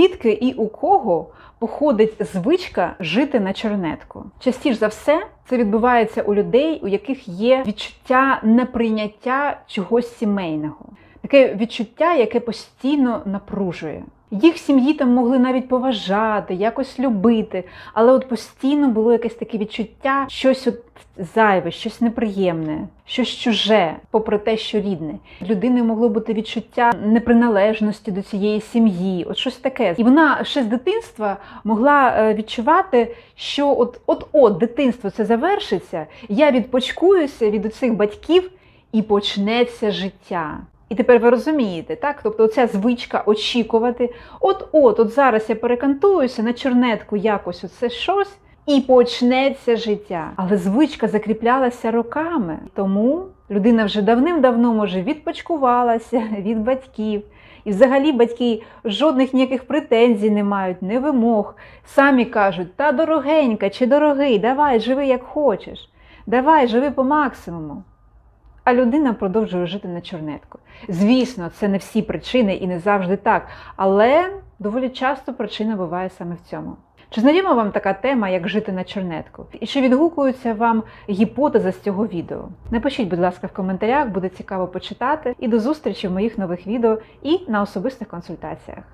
Звідки і у кого походить звичка жити на чернетку? Частіше за все, це відбувається у людей, у яких є відчуття неприйняття чогось сімейного, таке відчуття, яке постійно напружує. Їх сім'ї там могли навіть поважати, якось любити, але от постійно було якесь таке відчуття, щось от зайве, щось неприємне, щось чуже, попри те, що рідне. Людини могло бути відчуття неприналежності до цієї сім'ї, от щось таке. І вона ще з дитинства могла е, відчувати, що от от от дитинство це завершиться, я відпочкуюся від цих батьків і почнеться життя. І тепер ви розумієте, так? Тобто ця звичка очікувати, от-от, от зараз я перекантуюся на чернетку якось оце щось, і почнеться життя. Але звичка закріплялася роками. Тому людина вже давним-давно, може, відпочкувалася від батьків. І взагалі батьки жодних ніяких претензій не мають, не вимог. Самі кажуть, та дорогенька чи дорогий, давай, живи як хочеш, давай, живи по максимуму. А людина продовжує жити на чорнетку. Звісно, це не всі причини і не завжди так, але доволі часто причина буває саме в цьому. Чи знайома вам така тема, як жити на чорнетку? І чи відгукується вам гіпотеза з цього відео? Напишіть, будь ласка, в коментарях, буде цікаво почитати. І до зустрічі в моїх нових відео і на особистих консультаціях.